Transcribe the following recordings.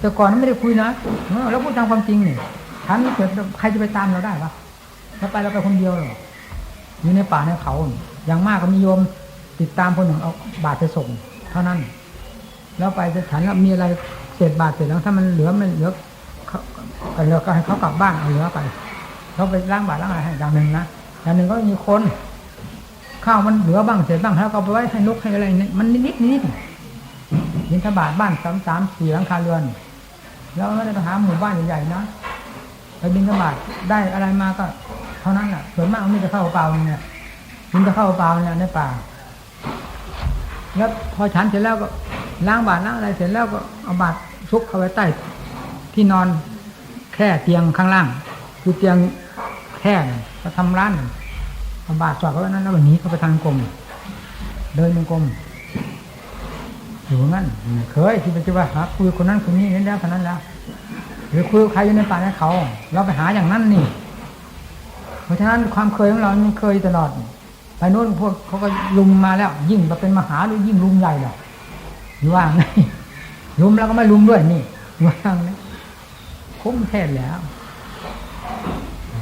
แต่ก่อนนั้นไม่ได้คุยนะเออแล้วพูดตามความจริงนี่ถามนี่เกิดใครจะไปตามเราได้วะเราไปเราไปคนเดียวหรออยู่ในป่าในเขา อย่างมากก็มีโยมติดตามคนหนึ่งเอาบาตรไปส่ง เท่านั้น แล้วไปจะฉันแล้วมีอะไรเศษบาตรเสร็จแล้วถ้ามันเหลือมันเหลือเขาเหลือก็ให้เขากลับบ้านเอาเหลือไปเขาไปล้างบาตรล้างอะไรให้อย่างหนึ่งนะอย่างหนึ่งก็มีคนข้าวมันเหลือบ้างเศษบ้างแล้วก็ไปไว้ให้นกให้อะไรเนี่ยมันนิดๆนิดๆบินทบาทบ้านสามสามสี่หลังคาเรือน แล้วไม่ได้ไปหาหมู่บ้านใหญ่ๆนะไปบินทบาทได้อะไรมาก็ เท่านั้นแหละส่วนมากมันจะเข้าเปล่าเนี่ยมันจะเข้าเปล่าเนี่ยในป่าแล้วพอฉันเสร็จแล้วก็ล้างบาตรล้างอะไรเสร็จแล้วก็เอาบาตรซุกเข้าไว้ใต้ ที่นอนแค่เตียงข้างล่าง คือเตียงแค่นก็ทำร้านเอาบาตรสอดเข้าไว้นั้นแล้ววันนี้เขาไปทางกรมเดินเป็นกรม อยู่งั้นเคยที่ไปจะว่าหาคุยคนนั้นคนนี้นี่แล้วเท่านั้นแล้วหรือคุยกับใครอยู่ในป่าในเขา เราไปหาอย่างนั้นนี่ เพราะฉะนั้นความเคยของเรามันเคยตลอดไปโน่นพวกเขาก็ลุมมาแล้ว ยิ่งมาเป็นมหาหรือยิ่งลุมใหญ่เลยอยู่ว่างไงลุมแล้วก็ไม่ลุมด้วยนี่อยู่ว่างนะคุ้มเทศแล้ว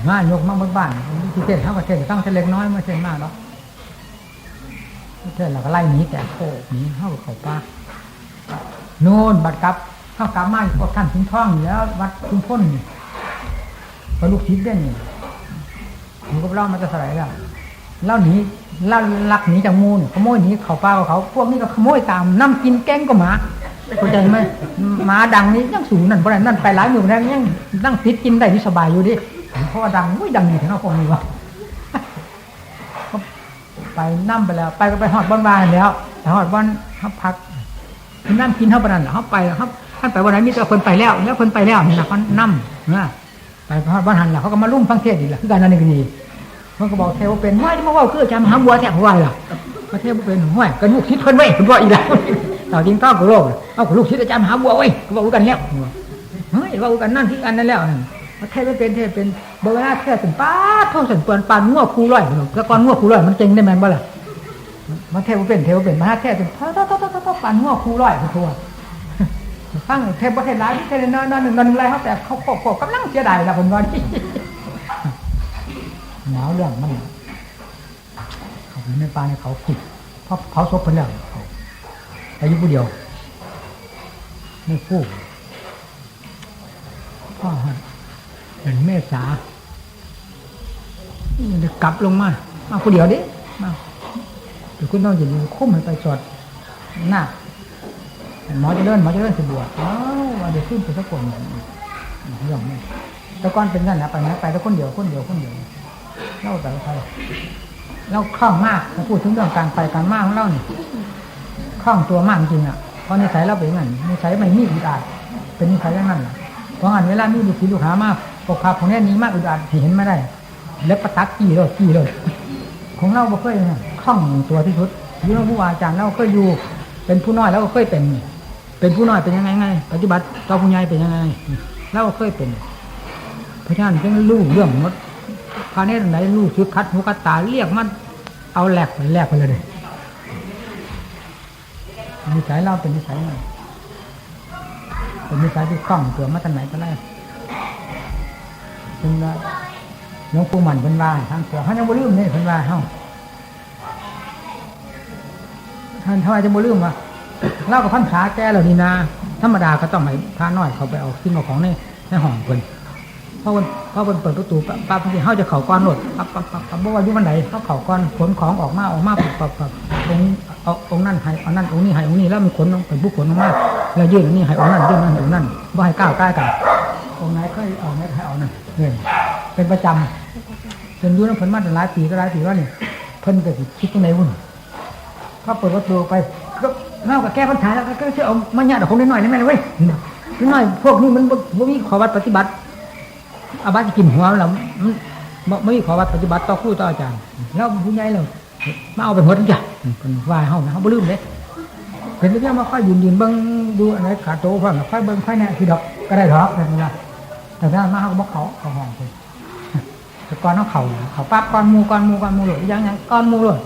งานยกมาบนบ้านที่เทศเท่ากับเทศตั้งแต่เล็กน้อยไม่เทศมากหรอก เทศเราก็ไล่หนีแต่โคกหนีเข้าเขาป่าโน่นบัดกับเข้ากลับมาพวกท่านถึงท่องอยู่แล้ว วัดคุณพ้นนี่ก็ลูกศิษย์เด่นนี่ผมก็เล่ามาจะสลายแล้วเล่าหนีเล่าลักหนีจากมูลขโมยหนีเขาป้าเขา พวกนี้ก็ขโมยตามน้ำกินแกงก็หมาเข้าใจไหมหมาดังนี่ยังสูงนั่นเพราะนั่นไปหลายหมื่นแล้วยังนั่งติดกินได้ที่สบายอยู่ดิเพราะว่าดังอุ้ยดังนี่ถึงเอาพวกนี้วะ ไปนั่มไปแล้ว ไปก็ไปหอดบ้านวานแล้วไปหอดบ้านเขาพักนั่งกินเท่าปานนั้นเหรอเขาไปเขาท่านไปวันไหนมีแต่คนไปแล้วแล้วคนไปแล้วนี่นะเขานั่มนะไปพอดบ้านหันแล้วเขาก็มาลุ่มฟังเทศอีกแหละคือการนั่นนี่ก็ดีมันก็บอกเทวเป็นห้วยที่มาว่าคืออาจารย์มหาบัวแท้หัวล่ะพระเทวเป็นห้วยก็ลูกชิดคนไว้คุณว่าอีกแล้วต่อจริงต้องกับโลกเอากับลูกชิดอาจารย์มหาบัวไว้ก็บอกกันแล้วเฮ้ยว่ากันนั่นที่อันนั้นแล้ว พระเทวไม่เป็นเทวเป็นบอร์หน้าเทวเป็นป้าเท่าสันปวนปานงัวคูร้อยแล้วก่อนงัวคูร้อยมันเจงได้แมนบ่ล่ะมันเทวเป็นเทวเป็นมาเทวเป็นท่าท่าท่าท่าท่าปั่นหัวคูร้อยคือทัวฟังเทวประเทศร้ายที่เทเลนอนนหนึ่งนอนไรเขาแต่เขาโคกกำลังเสียดายละคนว่านี่หนาวเรื่องมันเขาอยู่ในป่าในเขาขุดเพราะเขาซบเพิ่นแล้วเขาอายุผู้เดียวไม่คู่พ่อฮะ เป็นเมษานี่กลับลงมา มาผู้เดียวดิมาหรือคุณต้องอย่าลืมคุ้มให้ไปสอดหน้าหมอจะเลื่อนหมอจะเลื่อนสิบวชอ้าวว่าเดี๋ยวขึ้นไปสักคนยอมไม่แต่ก่อนเป็นกันนะไปนะไปแต่คนเดียวคนเดียวคนเดียวเล่าแต่ใครเราคล่องมากพูดถึงเรื่องการไปการมาของเราเนี่ยคล่องตัวมากจริงอะเพราะนิสัยเราเป็นอย่างนั้นนิสัยไม่มีอึดอัดเป็นนิสัยอย่างนั้นเพราะงั้นเวลามีลูกศิษย์ลูกหามาก ปกครองของแน่นี้มากอึดอัดเห็นไม่ได้ แล้วประตักกี่เลยกี่เลยของเราบ่เคยคล่องตัวที่สุดอยู่กับผู้อาจารย์เราเคยอยู่ เป็นผู้น้อยแล้วก็เคยเป็น เป็นผู้น้อยเป็นยังไงไงปฏิบัติต่อผู้ใหญ่เป็นยังไงเราก็เคยเป็นพราะฉะนั้นจึงรู้เรื่องหมดพาเนตไหนรู้ชุดคัดหูคัดตาเรียกมัน เอาแหลกไปแหลกไปเลยนิสัยเราเป็นนิสัยไงเป็นนิสัยที่คล่องตัวมาตั้งไหนก็ได้ เป็นว่าหลวงปู่มันเป็นว่าทางเสือเขายังบ่ลืมนี่เป็นว่าเฮาท่านทำไมจะบ่ลืมวะเล่ากับพันขาแก่เหล่านี้นาธรรมดาก็ต้องให้พาน้อยเขาไปเอาขึ้นมาของในในห้องเพิ่นเพราะมันเพราะมันเปิดประตูปั๊บปั๊บที่เฮาจะเข่าก้อนหลดปั๊บปั๊บปั๊บปั๊บบ่ว่าอยู่วันไหนเขาเข่าก้อนขนของออกมาออกมาปั๊บปั๊บปั๊บองเอาองนั่นให้เอานั่นองนี้ให้องนี้แล้วมันขนเป็นผู้ขนออกมาแล้วยื่นอันนี้ให้องนั่นยื่นนั่นองนั่นบ่ให้ก้าวใกล้กัน องค์ไหนเคยเอาไหนให้เอานั่นเนี่ยเป็นประจำจนอยุ่น้ำเพิ่นมาตั้งหลายปีก็หลายปีแล้วนี่ยเพิ่นก็คิดตรงไหนวุ่นพอเปิดประตูไปก็เล่ากับแก้ปัญหาแล้วก็เชื่อเอามาเนี่ยเดี๋ยวคงได้หน่อยได้ไหมล่ะเว้ยนิดหน่อยพวกนี้มันบ่บ่มีขอวัดปฏิบัติอาบัติกินหัวแล้วมันบ่ไม่มีขอวัดปฏิบัติต่อครูต่ออาจารย์แล้วผู้ใหญ่เรามาเอาไปหมดทุกอย่างเพิ่นวาให้เฮานะเฮาบ่ลืมเด้เป็นเรื่องมาค่อยยืนยืนเบิ่งดูอันไหนขาโตฟังค่อยเบิ่งค่อยแน่คือดอกก็ได้ดอกนั่นล่ะ แต่ถ้ามาเฮาก็บ่เขาเขาห้องเพิ่นแต่ก้อนน้องเขาเขาปั๊บก้อนมูก้อนมูก้อนมูหลุดยังยังก้อนมูหลุด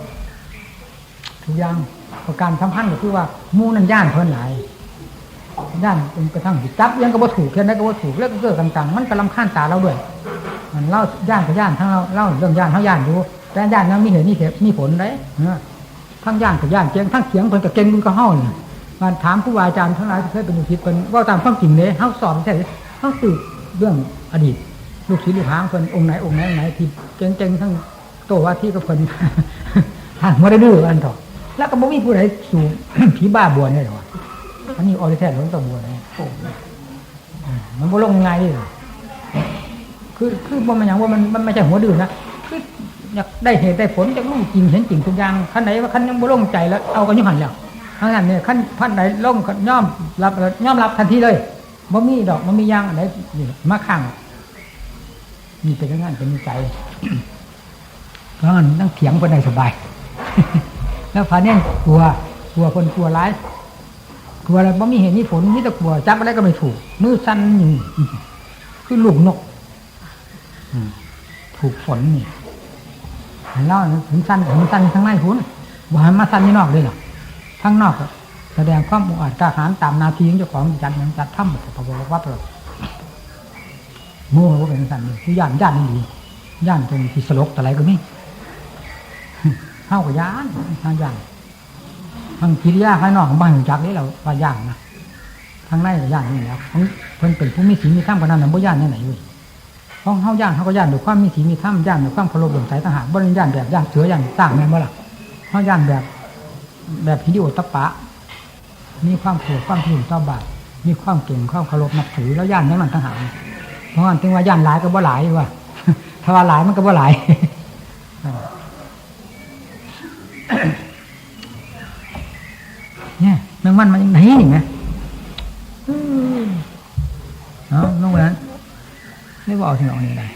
ทุกอย่างประการสำคัญก็คือว่ามูนั่นย่านเพิ่นหลายย่านเป็นกระทั่งจับยังก็บ่ถูกแค่นั้ก็บ่ถูกแล้วก็เกิดต่างๆมันก็ลำคาญตาเราด้วย มันเล่าย่านกับย่านทั้งเราเล่าเรื่องย่านทั้งย่านอยู่แต่ย่านนั้นมีเหตุมีเหตุมีผลเนอทั้งย่านกับย่านเจียงทั้งเสียงเพิ่นกับเก่งคุณก็เฮาเนี่ยมันถามผู้วาอาจารย์ทั้งหลายที่เคยเป็นลูกศิษย์เพิ่นว่าตามความจริงเลยเฮาสอนแท้เฮาสืบ เรื่องอดีตลูกศิษย์ลูกหาของเพิ่นองค์ไหนองค์ไหนองค์ไหนที่เก่งๆทั้งโตว่าที่กับเพิ่นทางบ่ได้ดื้ออันเถอแล้วก็บ่มีผู้ใดสู่ผีบ้าบวนได้หรออันนี้ออริแท้หลวงตาบัวนี่โอ้มันบ่ลงง่ายเดิคือคือบ่มันอย่างว่ามันมันไม่ใช่หัวดื้อนะคืออยากได้เหตุได้ผลจะรู้จริงเห็นจริงทุกอย่างขั้นไหนว่าขั้นยังบ่ลงใจแล้วเอากันยุหันแล้วขั้นนั้นเนี่ยขั้นขั้นไหนลงก็ย่อมรับย่อมรับทันทีเลย บ่มีดอกบ่มีอยางอะไรนี่มาข้างนี่เป็นอย่านเป็นนิสัยเพราะงั้นต้องเถียงคนได้สบาย แล้วพาเนี่ยกลัวกลัวคนกลัวร้ายกลัวอะไรบ่มีเหตุมีผลมีแต่กลัวจับอะไรก็ไม่ถูกมือสั่นอยู่คือลูกนกถูกฝนนี่เห็นเล่าถึงสั้นถึงสั้นทั้งในคุณบ่ให้มาสั้นที่นอกเลยหรอทั้งนอกก็ แสดงความอุอาจกล้าหาญตามนาทีของเจ้าของจัดเหมือนจัดถ้ำแบบพระบรวัดเลยมู่ว่าเป็นสันนี่คือย่านย่านนี่ดีย่านตรงที่สลกแต่ไรก็มีเข้ากับย่านทางย่านทางกิริยาภายนอกของบ้านของจักนี่เราว่าย่านนะทางในก็ย่านนี่แล้วของเพิ่นเป็นผู้มีศีลมีธรรมกว่านั้นนะบ่ย่านแน่ไหนอยู่ห้องเฮาย่านเขาก็ย่านด้วยความมีศีลมีธรรมย่านด้วยความเคารพเรื่องสายทหารบ่ได้ย่านแบบย่านเสือย่านต่างแม่นบ่ล่ะเฮาย่านแบบ แบบฮิริโอตปปะ มีความโกรธความถึงต่อบาปมีความเก่งความเคารพนับถือแล้วย่านนั้นมันทหารเพราะงั้นถึงว่าย่านหลายก็บ่หลายว่าถ้าว่าหลายมันก็บ่หลายเนี่ยแมงมันมันยังไหนนี่ไงอืมเนาะน้องวันนั้นไม่บอกที่ไหนนี่ได้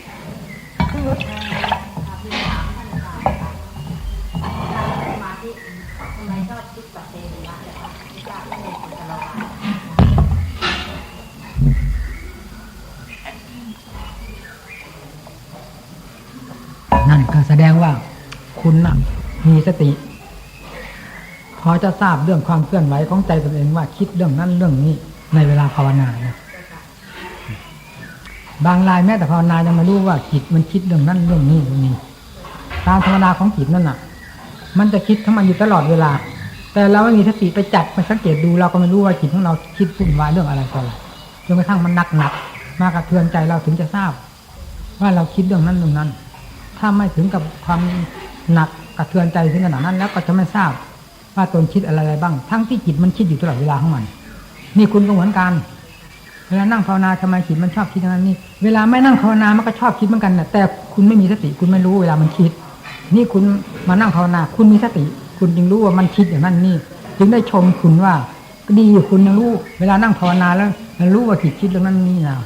มีสติ พอจะทราบเรื่องความเคลื่อนไหวของใจตนเองว่าคิดเรื่องนั้นเรื่องนี้ในเวลาภาวนานะบางรายแม้แต่ภาวนายังไม่รู้ว่าจิตมันคิดเรื่องนั้นเรื่องนี้เรื่องนี้ตามธรรมดาของจิตนั่นน่ะ มันจะคิดทั้งมันอยู่ตลอดเวลา แต่เราไม่มีสติไปจับไปสังเกตดูเราก็ไม่รู้ว่าจิตของเราคิดวุ่นวายเรื่องอะไรต่ออะไรจนกระทั่งมันหนักหนักมากระเทือนใจเราถึงจะทราบ ว่าเราคิดเรื่องนั้นเรื่องนั้น ถ้าไม่ถึงกับความหนัก กระเทือนใจถึงขนาดนั้น แล้วก็จะไม่ทราบว่าตนคิดอะไรบ้าง ทั้งที่จิตมันคิดอยู่ตลอดเวลาของมัน นี่คุณก็เหมือนกัน เวลานั่งภาวนาทำไมจิตมันชอบคิดอย่างนั้นนี่เวลาไม่นั่งภาวนามันก็ชอบคิดเหมือนกันนะแต่คุณไม่มีสติคุณไม่รู้เวลามันคิด นี่คุณมานั่งภาวนา คุณมีสติ คุณจึงรู้ว่ามันคิดอย่างนั้นนี่ จึงได้ชมคุณว่าดีอยู่คุณยังรู้ เวลานั่งภาวนาแล้วมันรู้ว่าจิตคิดเรื่องนั้นนี่นะ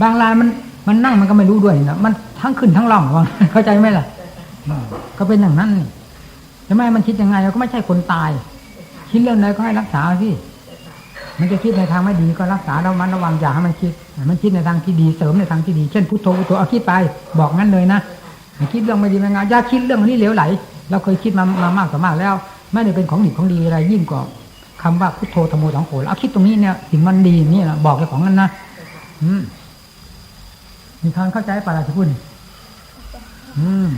บางรายมันมันนั่งมันก็ไม่รู้ด้วยนะมันทั้งขึ้นทั้งล่องว่าเข้าใจไหมล่ะอืมก็เป็นอย่างนั้นนี่ ทำไมมันคิดยังไงเราก็ไม่ใช่คนตาย คิดเรื่องใดก็ให้รักษาสิมันจะคิดในทางไม่ดีก็รักษาระมัดระวังอย่าให้มันคิด มันคิดในทางที่ดีเสริมในทางที่ดี เช่นพุทโธพุทโธเอาคิดไป บอกงั้นเลยนะคิดเรื่องไม่ดีไม่งามอย่าคิดเรื่องนี้เหลวไหล เราเคยคิดมามามากต่อมากแล้ว ไม่ได้เป็นของดีของดีอะไรยิ่งกว่าคำว่าพุทโธธรรมโมสังโฆเอาคิดตรงนี้เนี่ยสิ่งมันดีนี่นะบอกเจ้าของนั้นนะอืมมีทางเข้าใจป่ะล่ะที่พูดอืม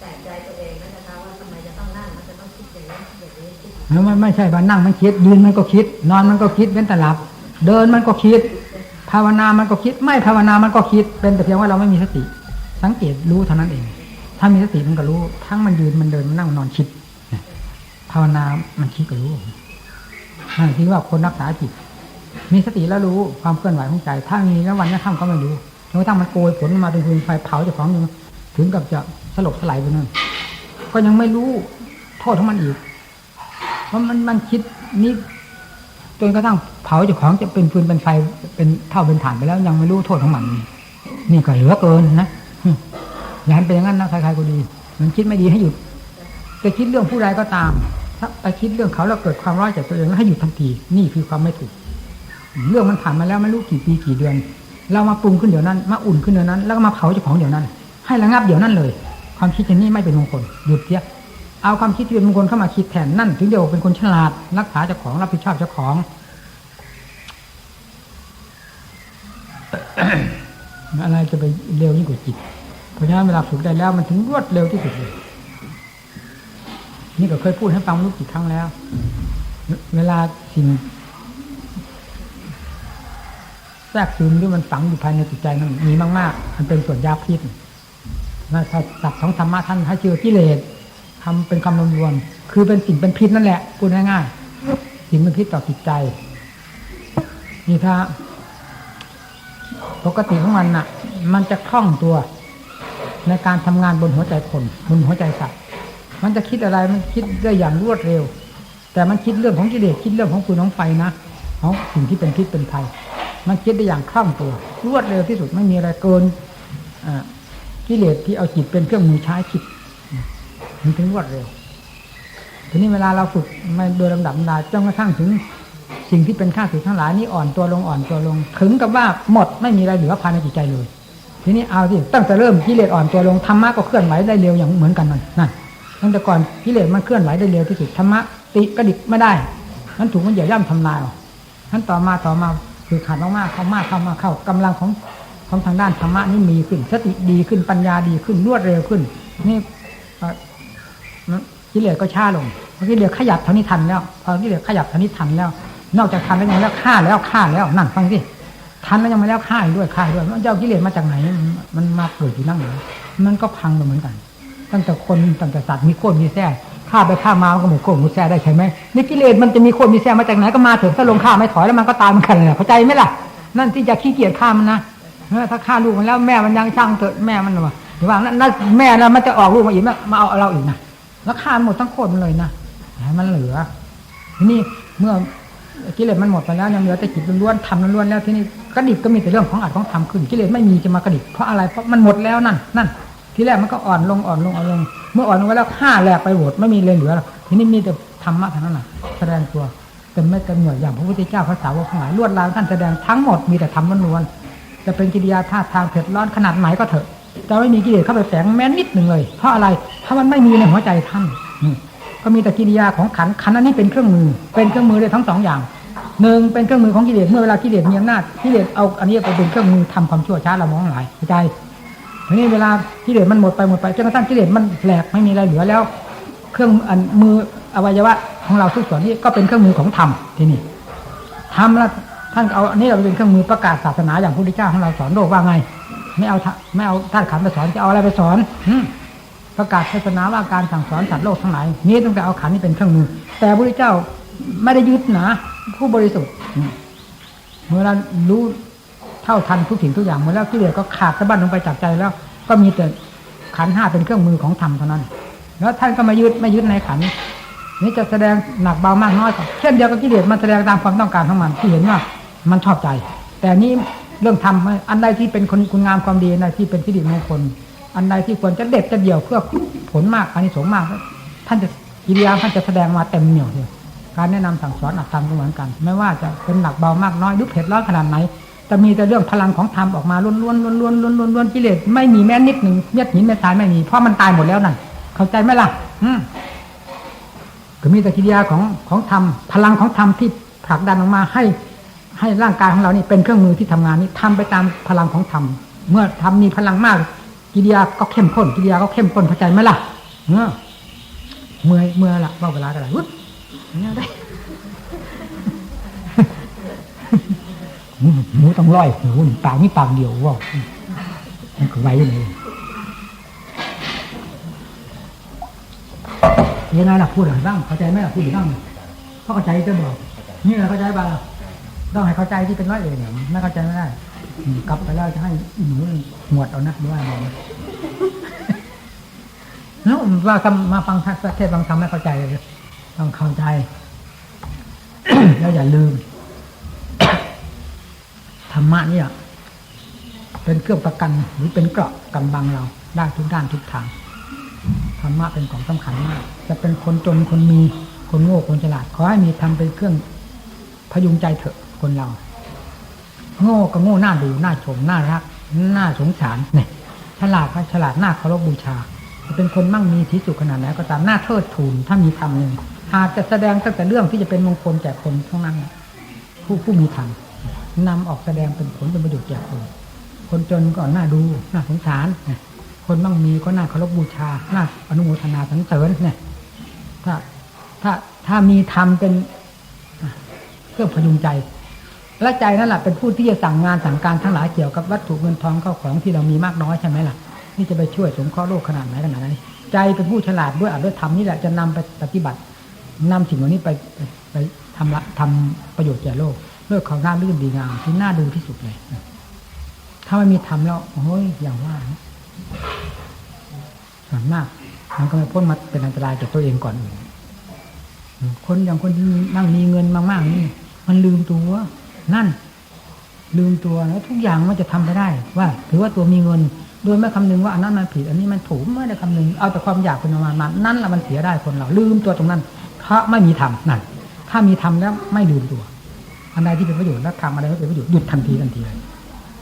แต่ใจตัวเองนั่นนะคะว่าทำไมจะต้องนั่งมันจะต้องคิดอย่างนี้อย่าง มันไม่ใช่ว่านั่งมันคิด ยืนมันก็คิด นอนมันก็คิดเว้นแต่หลับ เดินมันก็คิด ภาวนามันก็คิด ไม่ภาวนามันก็คิด เป็นแต่เพียงว่าเราไม่มีสติ สังเกตรู้เท่านั้นเอง ถ้ามีสติมันก็รู้ ทั้งมันยืนมันเดินมันนั่งมันนอนคิดภาวนามันคิดก็รู้นั่นที่ว่าคนรักษาจิต มีสติแล้วรู้ความเคลื่อนไหวของใจ ถ้ามีแล้ววันนี้ค่ำก็ไม่รู้จนกระทั่งมันโกยผลมาเป็นฟืนไฟเผาเจ้าของอยู่ถึงกับจะสลบสลายไปนั่นก็ยังไม่รู้โทษของมันอีก เพราะมันมันคิดนี้จนกระทั่งเผาเจ้าของจะเป็นฟืนเป็นไฟเป็นเท่าเป็นฐานไปแล้ว ยังไม่รู้โทษของมัน นี่ก็เหลือเกินนะอย่าให้เป็นอย่างนั้นนะใครๆก็ดี มันคิดไม่ดีให้หยุดจะคิดเรื่องผู้ใดก็ตาม ถ้าไปคิดเรื่องเขาแล้วเกิดความร้อนใจตัวเองแล้วให้หยุดทันที นี่คือความไม่ถูก เรื่องมันผ่านมาแล้วไม่รู้กี่ปีกี่เดือน เรามาปรุงขึ้นเดี๋ยวนั้น มาอุ่นขึ้นเดี๋ยวนั้น แล้วก็มาเผาเจ้าของเดี๋ยวนั้น ให้ระงับเดี๋ยวนั้นเลย ความคิดอย่างนี้ไม่เป็นมงคลหยุดเสีย เอาความคิดที่เป็นมงคลเข้ามาคิดแทนนั่นถึงเดียวเป็นคนฉลาด รักษาเจ้าของรับผิดชอบเจ้าของอะไรจะไปเร็วยิ่งกว่าจิต เพราะฉะนั้นเวลาฝึกได้แล้วมันถึงรวดเร็วที่สุดเลยนี่ก็เคยพูดให้ฟังรู้กี่ครั้งแล้ว เวลาสิ่งแทรกซึมหรือมันฝังอยู่ภายในจิตใจนั้นมีมาก ๆ มันเป็นส่วนยาพิษนะถ้าศัพท์ของธรรมะท่านให้ชื่อกิเลส ทำเป็นคำรวมๆคือเป็นสิ่งเป็นพิษนั่นแหละพูดง่ายๆสิ่งเป็นพิษต่อจิตใจ นี่ถ้าปกติของมันน่ะ มันจะคล่องตัว ในการทำงานบนหัวใจคนบนหัวใจสัตว์มันจะคิดอะไรมันคิดได้อย่างรวดเร็ว แต่มันคิดเรื่องของกิเลสคิดเรื่องของปืนของไฟนะของสิ่งที่เป็นพิษเป็นภัยมันคิดได้อย่างคล่องตัว รวดเร็วที่สุดไม่มีอะไรเกินอ่ากิเลสที่เอาจิตเป็นเครื่องมือใช้คิด มันถึงรวดเร็ว ทีนี้เวลาเราฝึกมาโดยลำดับลำดาจนกระทั่งถึง สิ่งที่เป็นข้าศึกทั้งหลายนี่อ่อนตัวลงอ่อนตัวลง ถึงกับว่าหมดไม่มีอะไรเหลือภายในจิตใจเลย ทีนี้เอาสิตั้งแต่เริ่มกิเลสอ่อนตัวลงธรรมะก็เคลื่อนไหวได้เร็วอย่างเหมือนกันนั่นนั่นตั้งแต่ก่อนกิเลสมันเคลื่อนไหวได้เร็วที่สุดธรรมะติกระดิกไม่ได้มันถูกมันเหยียบย่ำทำลายนั้นต่อมาต่อมาคือขาดมากๆเข้ามากเข้ามาเข้ากำลังของของทางด้านธรรมะนี่มีขึ้นสติดีขึ้นปัญญาดีขึ้นรวดเร็วขึ้นนี่ กิเลสก็ช้าลงพอกิเลสขยับเท่านี้ทันแล้วพอกิเลสขยับเท่านี้ทันแล้ว นอกจากทันแล้วยังแล้วฆ่าแล้วฆ่าแล้วนั่นฟังสิทันแล้วยังไม่แล้วฆ่าอีกด้วยฆ่าด้วยมันจะเอากิเลสมาจากไหน มันมาเกิดอยู่นั่งไหนมันก็พังไปเหมือนกัน ตั้งแต่คนตั้งแต่สัตว์มีโคตรมีแท้ฆ่าไปฆ่ามามันก็หมดโคตรหมดแท้ได้ใช่ไหมนี่กิเลสมันจะมีโคตรมีแท้มาจากไหนก็มาเถอะถ้าลงฆ่าไม่ถอยแล้วมันก็ตายเหมันกันเลยเข้าใจไหมล่ะ นั่นที่จะขี้เกียจฆ่ามันนะเออถ้าฆ่าลูกมันแล้วแม่มันยังช่างเถอะแม่มันหรอหรือว่านั่นแม่นะมันจะออกลูกมาอีกมาเอาเราอีกนะ แล้วฆ่านหมดทั้งโคตรมันเลยนะมันเหลือทีนี่เมื่อกิเลสมันหมดไปแล้วยังเหลือแต่จิตล้วนๆทำล้วนๆแล้วที่นี่กระดิกก็มีแต่เรื่องของอัดของทำขึ้นกิเลสไม่มีจะมากระดิกเพราะอะไรเพราะมันหมดแล้วนั่นนั่นทีแรกมันก็อ่อนลงอ่อนลงอ่อนลง เมื่ออ่อนลงไปแล้วฆ่าแหลกไปหมดไม่มีเลยเหลือแล้วทีนี้มีแต่ธรรมะเท่านั้นแหละแสดงตัวเต็มไม่เต็มหน่วยอย่างพระพุทธเจ้าพระสาวกทั้งหลายลวดลายท่านแสดงทั้งหมดมีแต่ธรรมล้วนๆจะเป็นกิริยาท่าทางเผ็ดร้อนขนาดไหนก็เถอะ จะไม่มีกิเลสเข้าไปแฝงแม้นิดหนึ่งเลย เพราะอะไรเพราะมันไม่มีในหัวใจท่านก็มีแต่กิริยาของขันขันอันนี้เป็นเครื่องมือ เป็นเครื่องมือได้ทั้งสองอย่างหนึ่งเป็นเครื่องมือของกิเลสเมื่อเวลากิเลสมีอำนาจกิเลสเอาอันนี้ไปเป็นเครื่องมือทำความชั่วช้าละมองหลายเข้าใจทีนี้เวลากิเลสมันหมดไปหมดไปจนกระทั่งกิเลสมันแหลกไม่มีอะไรเหลือแล้ว เครื่องอันมืออวัยวะของเราทุกส่วนนี้ก็เป็นเครื่องมือของธรรมที่นี่ธรรมแล้วท่านเอาอันนี้เราเป็นเครื่องมือประกาศศาสนาอย่างพระพุทธเจ้าของเราสอนโลกว่าไง ไม่เอาไม่เอาธาตุขันไปสอนจะเอาอะไรไปสอนอประกาศศาสนาว่าการสั่งสอนสัตว์โลกทั้งหลายนี้ต้องแต่เอาขันนี่เป็นเครื่องมือ แต่พระพุทธเจ้าไม่ได้ยึดนะผู้บริสุทธิ์เมื่อเรารู้เท่าทันทุกสิ่งทุกอย่างเมื่อแล้วกิเลสก็ขาดสะบั้นลงไปจากใจแล้ว ก็มีแต่ขันห้าเป็นเครื่องมือของธรรมเท่านั้น แล้วท่านก็มายึดไม่ยึดในขันนี่จะแสดงหนักเบามากน้อยก็เช่นเดียวกับกิเลสมันแสดงตามความต้องการของมันที่เห็นว่ามันชอบใจ แต่นี้ เรื่องทำอันใดที่เป็นคนคุณงามความดีอันใดที่เป็นสิริมงคล อันใดที่ควรจะเด็ดจะเดี่ยวเพื่อผลมากอันนี้สงส์มาก ท่านจะกิริยาท่านจะแสดงมาเต็มเหนียวเลยการแนะนำสั่งสอนอัตธรรมก็เหมือนกัน ไม่ว่าจะเป็นหนักเบามากน้อยหรือเผ็ดร้อนขนาดไหนแต่มีแต่เรื่องพลังของธรรมออกมาล้วนๆล้วนๆล้วนๆล้วนกิเลสไม่มีแม้นิดหนึ่งเม็ดหินเม็ดทรายไม่มีเพราะมันตายหมดแล้วนั่นเข้าใจไหมล่ะอืมก็มีแต่กิริยาของของธรรมพลังของธรรมที่ผลักดันออกมาให้ ให้ร่างกายของเรานี่เป็นเครื่องมือที่ทำงานนี้ทำไปตามพลังของธรรมเมื่อทำมีพลังมาก กิริยาก็เข้มข้น กิริยาก็เข้มข้นเข้าใจไหมล่ะเออเมื่อยเมื่อยละว่าเวลาอะไรวุ้ยเนี่ยได้หมูต้องร้อยหูปากนี่ปากเดียวว่ามันก็ไว้เลยยังไงล่ะพูดอะไรบ้างเข้าใจไหมล่ะพูดอะไรบ้างเพราะเข้าใจจะบอกนี่แหละเข้าใจบ้าง ต้องให้เข้าใจที่เป็นร้อยเอกเนี่ยไม่เข้าใจไม่ได้กลับไปแล้วจะให้หนูหมวดเอานะด้วยบอกนะแล้วว่าทำมาฟังเทศน์ฟังธรรมไม่เข้าใจเลยต้องเข้าใจ แล้วอย่าลืมธรรมะเนี่ยเป็นเครื่องประกันหรือเป็นเกราะกำบังเราได้ทุกด้านทุกทางธรรมะเป็นของสำคัญมาก จะเป็นคนจนคนมีคนโง่คนฉลาดขอให้มีทำเป็นเครื่องพยุงใจเถอะ คนเรา โง่ก็โง่หน้าดูหน้าชมหน้ารักหน้าสงสารเนี่ยฉลาดก็ฉลาดหน้าเคารพบูชาเป็นคนมั่งมีที่สุขขนาดไหนก็ตามหน้าเทิดทูนถ้ามีธรรมเลยหากจะแสดงตั้งแต่เรื่องที่จะเป็นมงคลแก่คนทั้งนั้นน่ะผู้ผู้มีธรรมนำออกแสดงเป็นผลเป็นประโยชน์แก่คนคนจนก็น่าดูน่าสงสารเนี่ยคนมั่งมีก็น่าเคารพบูชาน่าอนุโมทนาสรรเสริญเนี่ย ถ้าถ้าถ้ามีธรรมเป็นเครื่องพยุงใจ และใจนั่นแหละเป็นผู้ที่จะสั่งงานสั่งการทั้งหลายเกี่ยวกับวัตถุเงินทองเข้าของที่เรามีมากน้อยใช่ไหมล่ะนี่จะไปช่วยสงเคราะห์โลกขนาดไหนขนาดไหนใจเป็นผู้ฉลาดด้วยอัดด้วยธรรมนี่แหละจะนำไปปฏิบัตินำสิ่งเหล่านี้ไปไปไปทำละทำประโยชน์แก่โลกเลือของหน้ารื่นดีงามที่น่าดูที่สุดเลยถ้าไม่มีธรรมแล้วโอ้ยอย่างว่าส่วนมากมันก็ไม่พ้นมาเป็นอันตรายแก่ตัวเองก่อนอื่นคนอย่างคนที่นั่งมีเงินมากๆนี่มันลืมตัว นั่น ลืมตัวแล้วทุกอย่างมันจะทำไปได้ ว่า ถือว่าตัวมีเงิน โดยไม่คำนึงว่าอันนั้นมันผิด อันนี้มันถูกไม่ได้คำนึงเอาแต่ความอยากเป็นประมาณนั้นนั่นแหละมันเสียได้คนเรา ลืมตัวตรงนั้นเพราะไม่มีธรรมนั่น ถ้ามีธรรมแล้วไม่ลืมตัวอันใดที่เป็นประโยชน์แล้วทำอะไรไม่เป็นประโยชน์หยุดทันทีทันทีเลย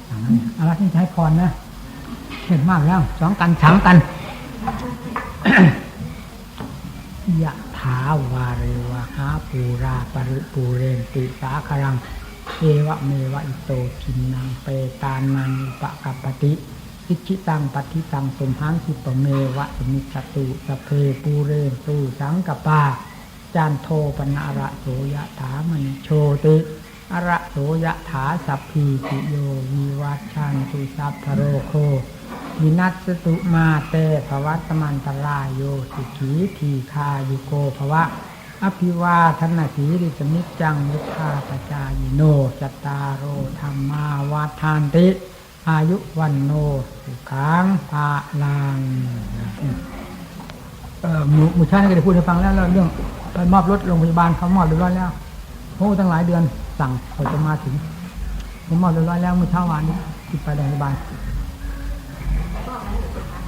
อย่างนั้นเนี่ยอะไรที่จะให้พรนะเห็นมากแล้วสองกันสามกันยะถาวาเรวะหาปูราปริปูเรนติสาครัง เอวะเมวะอิโตทินังเปตานังอุปกัปปติอิชิตังปัติตังสมหังคิปะเมวะสมิจตุสพเพปูเรนตูสังกปาจานโทปนะระโสยะถามณิโชติอระโสยะถาสัพพีติโยวิวัชชันตุสัพพโรโควินัสสตุมาเตภวัตมันตรายโยสุขีทีคายุโกภวะ อภิวาทนาสีริสมิจังวุธาปจายโนจตารโรธรรมาวาทานติ อายุวันโนสุขังภาลังเอ่อหมูหมูชาติก็ได้พูดให้ฟังแล้วเรื่องไปมอบรถโรงพยาบาลเขามอบเรียบร้อยแล้วโอ้ตั้งหลายเดือนสั่งเขาจะมาถึงผมมอบเรียบร้อยแล้วเมื่อเช้าวานนี้ที่ไปโรงพยาบาล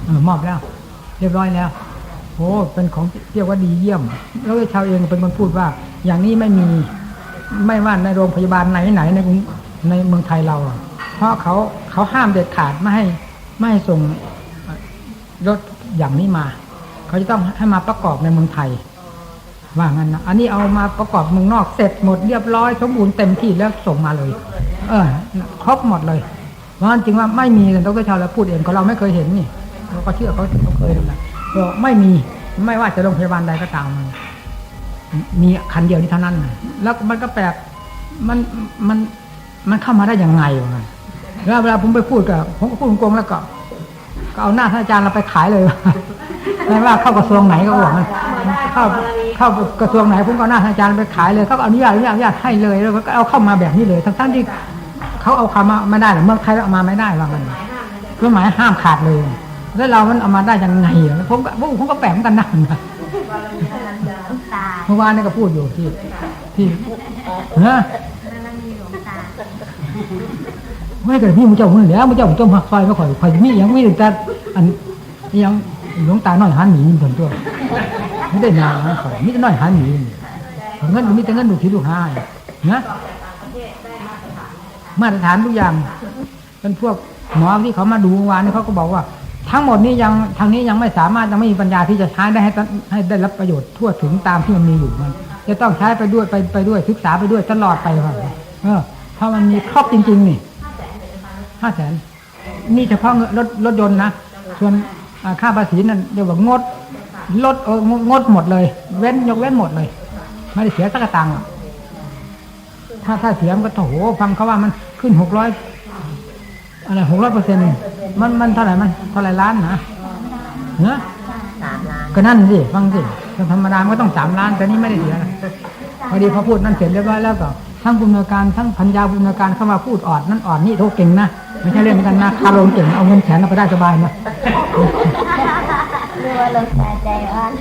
เออมอบแล้ว เรียบร้อยแล้ว อ้เป็นของเรียกว่าดีเยี่ยม แล้วชาวเองเป็นคนพูดว่า อย่างนี้ไม่มีไม่ว่าในโรงพยาบาลไหนไหนในในเมืองไทยเรา เพราะเขาเขาห้ามเด็ดขาดไม่ให้ไม่ให้ส่งรถอย่างนี้มา เขาจะต้องให้มาประกอบในเมืองไทย ว่างั้นนะอันนี้เอามาประกอบเมืองนอกเสร็จหมดเรียบร้อยสมบูรณ์เต็มที่แล้วส่งมาเลย เออครบหมดเลยเพราะฉะนั้นจึงว่าไม่มีดรชาวแล้วพูดเองก็เราไม่เคยเห็นนี่เราก็เชื่อเขาเขาเคยนะ ก็ไม่มีไม่ว่าจะโรงพยาบาลใดก็ตาม มีคันเดียวนี้เท่านั้นนะแล้วมันก็แปลกมันมันมันเข้ามาได้ยังไงวะแล้วเวลาผมไปพูดกับผมก็พูดกงแล้วก็ ก็เอาหน้าท่านอาจารย์เราไปขายเลยไม่ว่าเข้ากระทรวงไหนก็บอกเข้าเข้ากระทรวงไหนผมก็หน้าท่านอาจารย์ไปขายเลยเขาก็อนุญาตอนุญาตอนุญาตให้เลยแล้วก็เอาเข้ามาแบบนี้เลย ทั้งๆที่เขาเอาเข้ามาไม่ได้หรอเมืองไทยเอามาไม่ได้ว่างันเครื่องหมายห้ามขาดเลย แล้วเรามันเอามาได้ยังไงอะผมก็ผมผมก็แปลกเหมือนกันนะตาเมื่อวานนี่ก็พูดอยู่ที่ที่ฮะนั่นมีหลวงตาไม่เกิดพี่มุเจ้าคนแล้วมุเจ้ามุเจ้ามาซอยมาข่อยข่อยมียังมีแต่อันยังหลวงตาน้อยหันหนีผลตัวไม่ได้นานนะข่อยมีแต่น้อยหันหนีเงินมีแต่เงินดูที่ดูหายนะมาตรฐานทุกอย่างเป็นพวกหมอที่เขามาดูเมื่อวานนี่เขาก็บอกว่า ทั้งหมดนี้ยังทางนี้ยังไม่สามารถยังไม่มีปัญญาที่จะใช้ได้ให้ให้ได้รับประโยชน์ทั่วถึงตามที่มันมีอยู่มันจะต้องใช้ไปด้วยไปไปด้วยศึกษาไปด้วยตลอดไปครับเออเพราะมันมีครอบจริง ๆ นี่ห้าแสนนี่เฉพาะรถรถยนต์นะส่วนค่าภาษีนั่นเดี๋ยวว่างดลดงดหมดเลย เว้นยกเว้นหมดเลย ไม่ได้เสียสักตังค์ถ้าถ้าเสียมันก็โถฟังเขาว่ามันขึ้นหกร้อยอะไรหกร้อยเปอร์เซ็นต์ มันมันเท่าไหร่มันเท่าไหร่ล้านนะเนอะสามล้านก็นั่นสิฟังสิธรรมดามันก็ต้องสามล้านแต่นี่ไม่ได้เสียนะพอดีพอพูดนั่นเสร็จเรียบร้อยแล้วก็ทั้งบุญการทั้งพัญญาบุญการเข้ามาพูดอ่อนนั่นอ่อนนี่โทเก่งนะไม่ใช่เรื่องเหมือนกันนะคารมเก่งเอาเงินแสนเราไปได้สบายนะ เรียกว่าหลวงตาใจอ่อน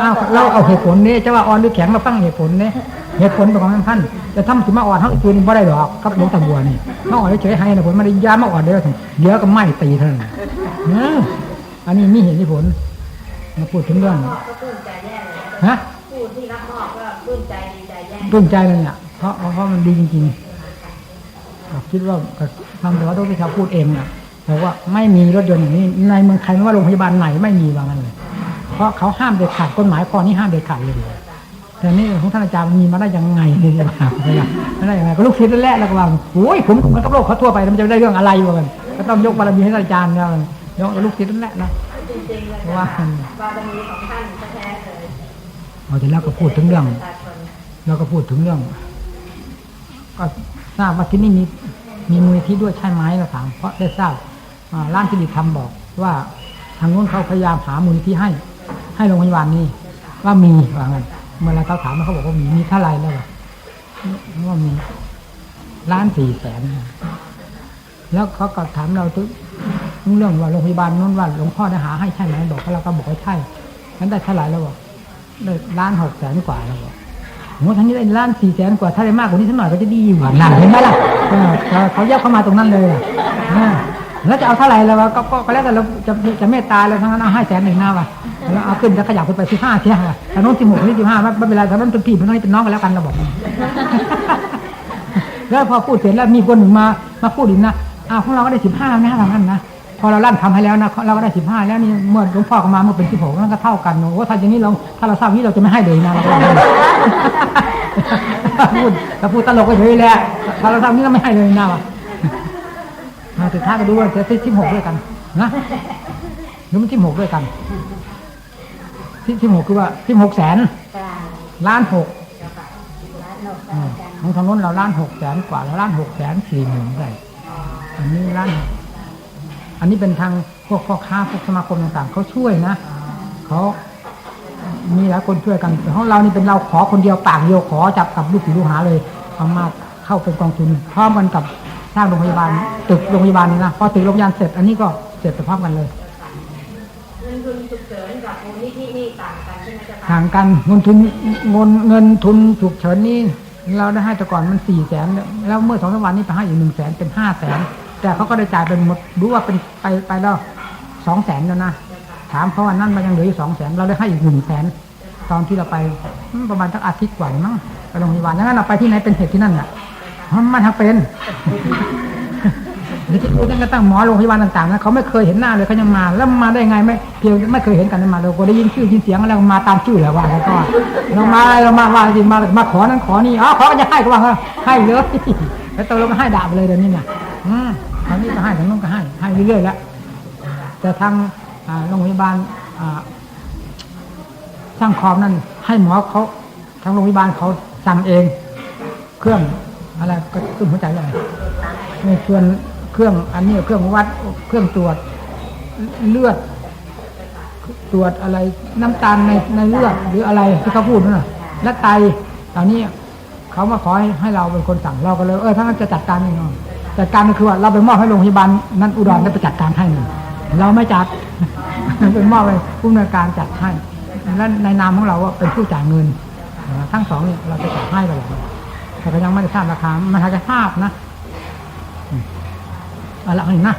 อ้าวเราเอาเหตุผลนี้จะว่าอ่อนหรือแข็งมาฟังเหตุผลนี้เหตุผลเป็นของท่านจะทำถึงมาอ่อนทั้งคืนไม่ได้หรอกครับหลวงตาบัวนี่มาอ่อนเฉยให้นะผลมาได้ยามาอ่อนเดียวถึงเดี๋ยวก็ไม่ตีเท่านั้นอันนี้มีเหตุมีผลมาพูดถึงเรื่องฮะผู้ที่รับมอบก็ปลื้มใจดีใจแย่ปลื้มใจเลยเนี่ยเพราะเพราะมันดีจริงๆคิดว่าฟังแต่ว่าต้องไปชาวพูดเองนะ บอกว่าไม่มีรถยนต์อย่างนี้ ในเมืองไทยไม่ว่าโรงพยาบาลไหนไม่มีว่างั้นเลยเพราะเขาห้ามเด็ดขาดกฎหมายข้อนี้ห้ามเด็ดขาดเลยแต่นี่ของท่านอาจารย์มีมาได้ยังไงเนี่ยจะถามไปละไม่ได้ยังไงก็ลูกศิษย์นั่นแหละแล้วก็ว่าโอ้ยผมมันกับโลกเขาทั่วไปมันจะได้เรื่องอะไรวะกันก็ต้องยกบารมีให้ท่านอาจารย์นะยกกับลูกศิษย์นั่นแหละนะว่าบารมีของท่านแท้เลยเอาแต่แล้วก็พูดถึงเรื่องประชาชนเราก็พูดถึงเรื่องก็ทราบว่าที่นี่มีมีมูลนิธิด้วยใช่ไหมเราถามเพราะได้ทราบ ร้านที่ดิธรรมบอกว่าทางนู้นเขาพยายามหามูลนิธิให้ ให้โรงพยาบาลนี้ว่ามีว่างั้นเมื่อเราเขาถามเขาบอกว่ามีมีเท่าไหรแล้วว่ามีล้านสี่แสนแล้วเขาก็ถามเราถึงเรื่องว่าโรงพยาบาลนู้นว่าหลวงพ่อได้หาให้ใช่ไหมบอกเราก็บอกว่าใช่นั้นได้เท่าไหรแล้วบอกได้ล้านหกแสนกว่าแล้วบอกโอ้ทั้งนี้ได้ล้านสี่แสนกว่าถ้าได้มากกว่านี้สักหน่อยก็จะดีกว่านั่นเห็นไหมล่ะเขาเขาแยกเข้ามาตรงนั้นเลยอะ แล้วจะเอาเท่าไหร่แล้วะก็ก็แล้วแต่เราจะจะเมตตาเลยทั้งนั้นเอาให้แสนหนึ่งหน้าวะแล้วเอาขึ้นจะขยับขึ้นไปสิบห้าเที่ยทางโน้นสิบหกนี่สิบห้าไม่เป็นไรทางโน้นเป็นพี่ทางโน้นเป็นน้องกันแล้วกันเราบอกแล้วพอพูดเสร็จแล้วมีคนหนึ่งมามาพูดอีกนะอ้าวของเราก็ได้สิบห้านะทางนั้นนะพอเราลั่นทำให้แล้วนะเราก็ได้สิบห้าแล้วนี่เมื่อหลวงพ่อก็มาเมื่อเป็นสิบหกนั่นก็เท่ากันโอ้ถ้าอย่างนี้เราถ้าเราทราบนี้เราจะไม่ให้เลยนะเราพูดถ้าพูดตลกก็เฉยแหละถ้าเราทำอย่างนี้เราไม่ให้เลยนะวะ สุดท้ายก็ดูว่าจะที่สิบหกด้วยกันนะหรือมันสิบหกด้วยกันที่สิบหกคือว่าสิบหกแสนล้านหกร้านนกอือามจารย์ของทางโน้นเราล้านหกแสนกว่าแล้วล้านหกแสนสี่หมื่นได้อันนี้ล้าน อันนี้เป็นทางพวกพ่อค้าพวกสมาคมต่างๆเขาช่วยนะเขามีหลายคนช่วยกันแต่ของเรานี่เป็นเราขอคนเดียวปากเดียวขอจับกับลูกศิษย์ลูกหาเลยเอามาเข้าเป็นกองทุนพร้อมกันกับ สร้างโรงพยาบาลตึกโรงพยาบาลนี่นะพอตึกโรงพยาบาลเสร็จอันนี้ก็เสร็จไปพร้อมกันเลยเงินทุนฉุกเฉินกับมูลนิธินี่ต่างกันใช่ไหมเจ๊ะห่างกันเงินทุนเงินเงินทุนฉุกเฉินนี่เราได้ให้แต่ก่อนมันสี่แสนแล้วเมื่อสองสามวันนี้ไปให้อีกหนึ่งแสนเป็นห้าแสนแต่เขาก็ได้จ่ายเป็นหมดรู้ว่าเป็นไปไปแล้วสองแสนแล้วนะถามเขาว่านั่นมันยังเหลืออยู่สองแสนเราได้ให้อีกหนึ่งแสนตอนที่เราไปอืมประมาณสักอาทิตย์กว่ามั้งไปโรงพยาบาลงั้นเราไปที่ไหนเป็นเหตุที่นั่นอะเพราะ มันทำเป็นหรือที่พูดนั่นก็ตั้งหมอโรงพยาบาลต่างๆนะเขาไม่เคยเห็นหน้าเลยเขายังมา แล้วมาได้ไงไม่เพียงไม่เคยเห็นกันมาเราก็ได้ยินชื่อยินเสียงแล้วมาตามชื่อแหละว่าแล้วก็เรามาเรามาว่าจริงมามาขอนั้นขอนี่อ๋อขอก็จะให้ก็ว่าให้เลยแล้วตกลงก็ให้ดาบเลยเดี๋ยวนี้น่ะอืมทางนี้ก็ให้ทางนู้นก็ให้ให้เรื่อยๆแล้วแต่ทางโรงพยาบาลอ่าช่างคอมนั่นให้หมอเขาทางโรงพยาบาลเขาสั่งเอง เครื่อง อะไรก็ขึ้นหัวใจเลยในส่วนเครื่องอันนี้เครื่องวัดเครื่องตรวจเลือด ตรวจอะไรน้ำตาลในในเลือดหรืออะไรที่เขาพูดนั่นนะและไตตอนนี้เขามาขอให้ให้เราเป็นคนสั่งเราก็เลยเออถ้างั้นจะจัดการเองจัดการก็คือว่าเราไปมอบให้โรงพยาบาลนั้นอุดรได้ไปจัดการให้เลยเราไม่จัดเป็นมอบให้ผู้นวยการจัดให้และในนามของเราว่าเป็นผู้จ่ายเงิน ทั้งสองนี่เราจะจัดให้ตลอด แต่ก็ยังไม่ได้ทราบราคามันอาจจะทราบนะเอาละเอาอีกนะ